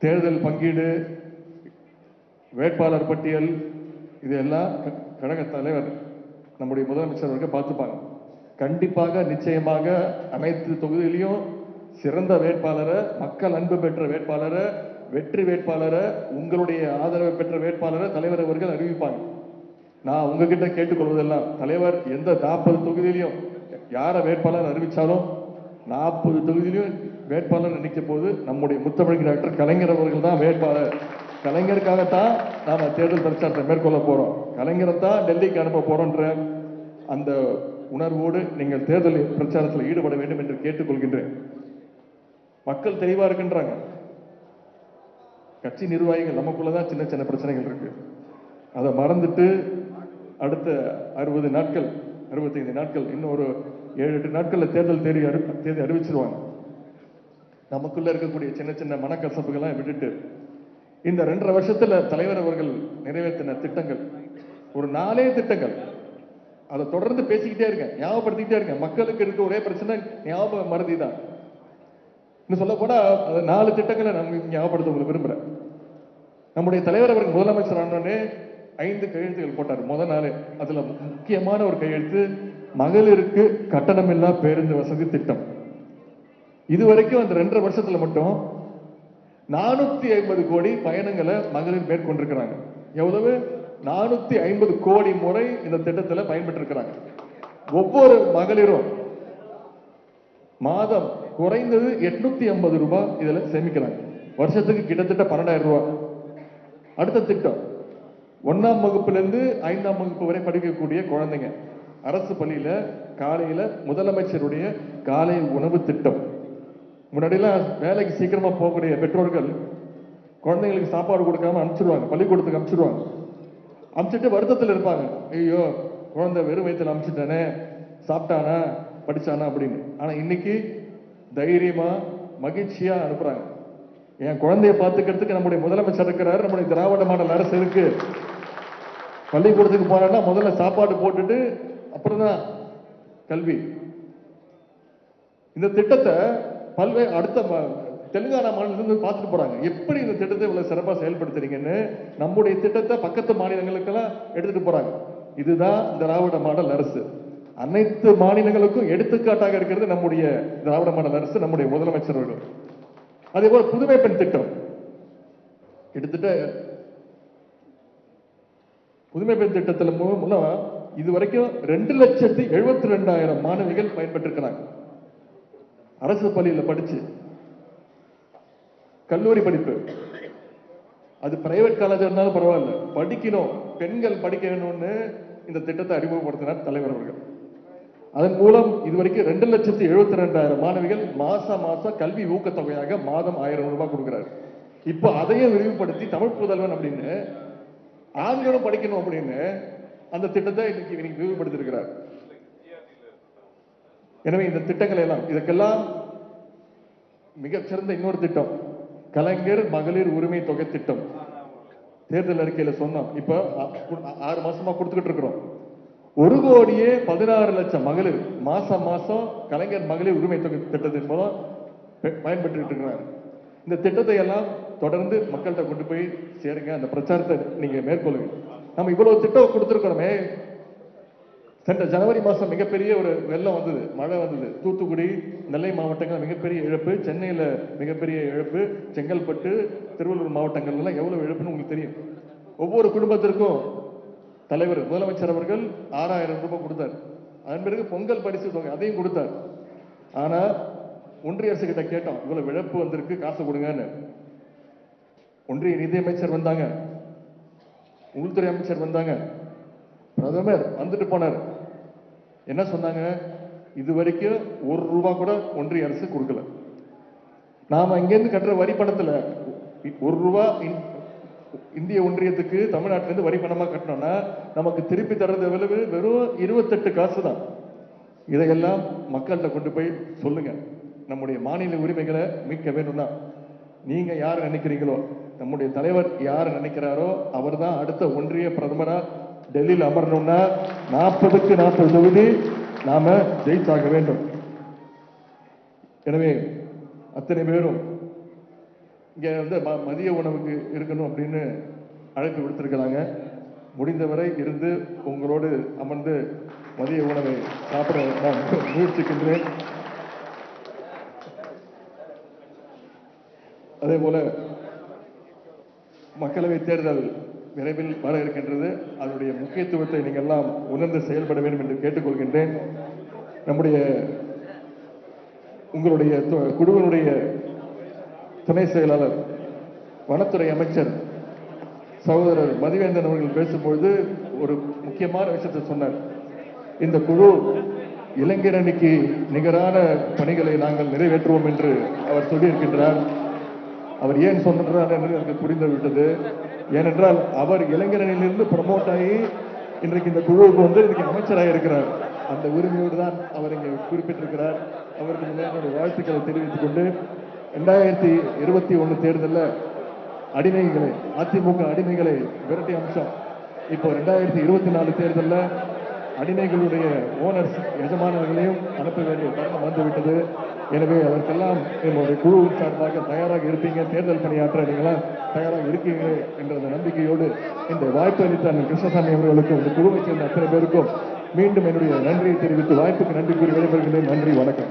தேர்தல் பங்கீடு வேட்பாளர் பட்டியல் இதெல்லாம் க- கழக தலைவர் நம்முடைய முதலமைச்சர் அவர்கள் பார்த்துப்பாங்க. கண்டிப்பாக நிச்சயமாக அனைத்து தொகுதியிலையும் சிறந்த வேட்பாளரை மக்கள் அன்பு பெற்ற வேட்பாளரை வெற்றி வேட்பாளரை உங்களுடைய ஆதரவு பெற்ற வேட்பாளரை தலைவர் அவர்கள் அறிவிப்பாங்க. நான் உங்ககிட்ட கேட்டுக்கொள்வதெல்லாம் தலைவர் எந்த நாற்பது தொகுதியிலையும் யாரை வேட்பாளர் அறிவித்தாலும் நாற்பது தொகுதியிலையும் வேட்பாளர் நினைக்கும் போது நம்முடைய முத்தமிழ் டாக்டர் கலைஞர் அவர்கள் தான் வேட்பாளர். கலைஞருக்காகத்தான் நாம் தேர்தல் பிரச்சாரத்தை மேற்கொள்ள போகிறோம் கலைஞரை தான் டெல்லிக்கு அனுப்ப போகிறோன்ற அந்த உணர்வோடு நீங்கள் தேர்தல் பிரச்சாரத்தில் ஈடுபட வேண்டும் என்று கேட்டுக்கொள்கின்றேன். மக்கள் தெளிவாக இருக்கின்றாங்க. கட்சி நிர்வாகிகள் நமக்குள்ளதான் சின்ன சின்ன பிரச்சனைகள் இருக்கு. அதை மறந்துட்டு அடுத்த அறுபது நாட்கள் அறுபத்தைந்து நாட்கள் இன்னும் ஒரு ஏழு எட்டு நாட்களில் தேர்தல் தேதி அறி தேதி அறிவிச்சிருவாங்க. நமக்குள்ள இருக்கக்கூடிய சின்ன சின்ன மனக்கசப்புகள்லாம் விட்டுட்டு இந்த ரெண்டரை வருஷத்துல தலைவர் அவர்கள் நிறைவேற்றின திட்டங்கள் ஒரு நாலே திட்டங்கள். அதை தொடர்ந்து பேசிக்கிட்டே இருக்கேன் ஞாபகப்படுத்திக்கிட்டே இருக்கேன் மக்களுக்கு இருக்க ஒரே பிரச்சனை ஞாபக மறதி தான். இன்னும் சொல்ல போனா அது நாலு திட்டங்களை நம்ம ஞாபகப்படுத்த உங்களுக்கு விரும்புறேன். நம்முடைய தலைவர் அவர்கள் முதலமைச்சர் ஆனோடனே ஐந்து கையெழுத்துகள் போட்டார் முதல் நாள். அதுல முக்கியமான ஒரு கையெழுத்து மகளிருக்கு கட்டணமில்லா பேருந்து வசதி திட்டம். இது வரைக்கும் அந்த ரெண்டரை வருஷத்துல மட்டும் நானூத்தி ஐம்பது கோடி பயணங்களை மகளிர் மேற்கொண்டிருக்கிறாங்க. எவ்வளவு? நானூத்தி ஐம்பது கோடி முறை இந்த திட்டத்துல பயன்பெற்று இருக்கிறாங்க ஒவ்வொரு மகளிரும் மாதம் குறைந்தது எட்நூத்தி ஐம்பது ரூபாய் இதுல சேமிக்கிறாங்க. வருஷத்துக்கு கிட்டத்தட்ட பன்னெண்டாயிரம் ரூபாய். அடுத்த திட்டம் ஒன்னாம் வகுப்புல இருந்து ஐந்தாம் வகுப்பு வரை படிக்கக்கூடிய குழந்தைங்க. அரசு பள்ளியில காலையில முதலமைச்சருடைய காலை உணவு திட்டம். முன்னாடிலாம் வேலைக்கு சீக்கிரமாக போகக்கூடிய பெற்றோர்கள் குழந்தைங்களுக்கு சாப்பாடு கொடுக்காம அனுப்பிச்சிடுவாங்க பள்ளிக்கூடத்துக்கு அனுப்பிச்சிடுவாங்க அனுப்பிச்சிட்டு வருத்தத்தில் இருப்பாங்க. ஐயோ குழந்தை வெறும் வயிற்றுல அனுப்பிச்சிட்டானே சாப்பிட்டானா படித்தானா அப்படின்னு. ஆனால் இன்னைக்கு தைரியமாக மகிழ்ச்சியாக அனுப்புகிறாங்க என் குழந்தைய பார்த்துக்கிறதுக்கு நம்முடைய முதலமைச்சர் இருக்கிறாரு நம்முடைய திராவிட மாடல் அரசு இருக்கு. பள்ளிக்கூடத்துக்கு போறான்னா முதல்ல சாப்பாடு போட்டுட்டு அப்புறம் தான் கல்வி. இந்த திட்டத்தை பல்வே அடுத்த தெலுங்கானா மாநிலத்திலிருந்து பார்த்துட்டு போறாங்க. எப்படி இந்த திட்டத்தை இவ்வளவு சிறப்பாக செயல்படுத்துறீங்கன்னு நம்முடைய திட்டத்தை பக்கத்து மாநிலங்களுக்கெல்லாம் எடுத்துட்டு போறாங்க. இதுதான் திராவிட மாடல் அரசு. அனைத்து மாநிலங்களுக்கும் எடுத்துக்காட்டாக இருக்கிறது நம்முடைய திராவிட மாடல் அரசு நம்முடைய முதலமைச்சர் அவர்கள். அதே போல புதுமை பெண் திட்டம். எடுத்துட்டு புதுமை பெண் திட்டத்தில் மூலம் இது வரைக்கும் ரெண்டு லட்சத்தி எழுபத்தி ரெண்டாயிரம் மாணவிகள் பயன்பெற்றிருக்கிறாங்க. அரசு பள்ளியில் படிச்சு கல்லூரி படிப்பு. அது பிரைவேட் காலேஜ் இருந்தாலும் பரவாயில்ல. படிக்கணும். பெண்கள் படிக்க வேணும்னு இந்த திட்டத்தை அறிமுகப்படுத்தினார் தலைவர் அவர்கள். அதன் மூலம் இதுவரைக்கும் ரெண்டு லட்சத்தி எழுபத்தி ரெண்டாயிரம் மாணவிகள் மாச மாசம் கல்வி ஊக்கத்தொகையாக மாதம் ஆயிரம் ரூபாய் கொடுக்கிறார். இப்போ அதையும் விரிவுபடுத்தி தமிழ் புதல்வன் அப்படின்னு ஆண்களும் படிக்கணும் அப்படின்னு அந்த திட்டத்தை இன்னைக்கு இன்னைக்கு விரிவுபடுத்திருக்கிறார் எனவே இந்த திட்டங்களை எல்லாம் இதற்கெல்லாம் மிகச்சிறந்த இன்னொரு திட்டம் கலைஞர் மகளிர் உரிமை தொகை திட்டம். தேர்தல் அறிக்கையில் சொன்னோம். இப்ப கு- ஆறு மாசமா கொடுத்துக்கிட்டு இருக்கிறோம். ஒரு கோடியே பதினாறு லட்சம் மகளிர் மாசம் மாசம் கலைஞர் மகளிர் உரிமை தொகை திட்டத்தின் மூலம் பெ- பயன்பெற்றுட்டு இந்த திட்டத்தை எல்லாம் தொடர்ந்து மக்கள்கிட்ட கொண்டு போய் சேருங்க. அந்த பிரச்சாரத்தை நீங்க மேற்கொள்ளுங்க. நம்ம இவ்வளவு திட்டம் கொடுத்துருக்கிறோமே சென்ற ஜனவரி மாதம் மிகப்பெரிய ஒரு வெள்ளம் வந்தது. மழை வந்தது. தூத்துக்குடி நெல்லை மாவட்டங்கள் மிகப்பெரிய இழப்பு சென்னையில் மிகப்பெரிய இழப்பு செங்கல்பட்டு திருவள்ளூர் மாவட்டங்கள்லாம் எல்லாம் எவ்வளவு இழப்புன்னு உங்களுக்கு தெரியும். ஒவ்வொரு குடும்பத்திற்கும் தலைவர் முதலமைச்சர் அவர்கள் ஆறாயிரம் ரூபாய் கொடுத்தார். அதன் பிறகு பொங்கல் பரிசு தொகை அதையும் கொடுத்தார். ஆனால் ஒன்றிய அரசு கிட்ட கேட்டோம் இவ்வளவு இழப்பு வந்திருக்கு காசு கொடுங்கன்னு. ஒன்றிய நிதியமைச்சர் வந்தாங்க. உள்துறை அமைச்சர் வந்தாங்க. பிரதமர் வந்துட்டு போனார். என்ன சொன்னாங்க? இது வரைக்கும் ஒரு ரூபா கூட ஒன்றிய அரசு கொடுக்கல. நாம் இங்கேருந்து கட்டுற வரி பணத்தில் ஒரு ரூபா இந்திய ஒன்றியத்துக்கு தமிழ்நாட்டிலேருந்து வரி பணமாக கட்டணும்னா நமக்கு திருப்பி தர்றது எவ்வளவு? வெறும் இருபத்தெட்டு காசு தான் இதையெல்லாம் மக்கள்கிட்ட கொண்டு போய் சொல்லுங்கள் நம்முடைய மாநில உரிமைகளை மீட்க வேணும்னா நீங்கள் யார் நினைக்கிறீங்களோ? நம்முடைய தலைவர் யார் நினைக்கிறாரோ அவர் தான் அடுத்த ஒன்றிய பிரதமராக டெல்லியில் அமரணும்னா நாற்பதுக்கு நாற்பது தொகுதி நாம ஜெயித்தாக வேண்டும். எனவே அத்தனை பேரும் இங்கே வந்து ம- மதிய உணவுக்கு இருக்கணும் அப்படின்னு அழைப்பு விடுத்திருக்கிறாங்க. முடிந்தவரை இருந்து உங்களோடு அமர்ந்து மதிய உணவை சாப்பிட நான் முயற்சிக்கின்றேன். அதே போல மக்களவை தேர்தல் விரைவில் வர இருக்கின்றது. அதனுடைய முக்கியத்துவத்தை நீங்கள் எல்லாம் உணர்ந்து செயல்பட வேண்டும் என்று கேட்டுக்கொள்கின்றேன். நம்முடைய உங்களுடைய குழுவினுடைய துணை செயலாளர் வனத்துறை அமைச்சர் சகோதரர் மதிவேந்தன் அவர்கள் பேசும்பொழுது ஒரு முக்கியமான விஷயத்தை சொன்னார். இந்த குழு இளைஞரணிக்கு நிகரான பணிகளை நாங்கள் நிறைவேற்றுவோம் என்று அவர் சொல்லியிருக்கின்றார். அவர் ஏன் சொன்னார் என்று எனக்கு புரிந்து விட்டது ஏனென்றால் அவர் இளைஞரணியிலிருந்து ப்ரமோட் ஆகி இன்றைக்கு இந்த குழுவுக்கு வந்து இன்றைக்கு அமைச்சராக இருக்கிறார். அந்த உரிமையோடு தான் அவர் இங்கே குறிப்பிட்டிருக்கிறார். அவருக்கு என்னுடைய வாழ்த்துக்களை தெரிவித்துக் கொண்டு ரெண்டாயிரத்தி இருபத்தி ஒன்று தேர்தலில் அடிமைகளை அதிமுக அடிமைகளை விரட்டி அம்சம். இப்போ ரெண்டாயிரத்தி இருபத்தி நாலு தேர்தலில் அடிமைகளுடைய ஓனர்ஸ் எஜமானர்களையும் அனுப்ப வேண்டிய தருணம் வந்துவிட்டது. எனவே அதற்கெல்லாம் என்னுடைய குழு சார்பாக தயாராக இருப்பீங்க தேர்தல் பணியாற்ற நீங்களாம் தயாராக இருக்கீங்க என்ற நம்பிக்கையோடு இந்த வாய்ப்பு அளித்த அண்ணன் கிருஷ்ணசாமி அவர்களுக்கும் இந்த குழுவை சேர்ந்த அத்தனை பேருக்கும் மீண்டும் என்னுடைய நன்றியை தெரிவித்து வாய்ப்புக்கு நன்றி கூறி விடைபெறுகிறேன் நன்றி வணக்கம்.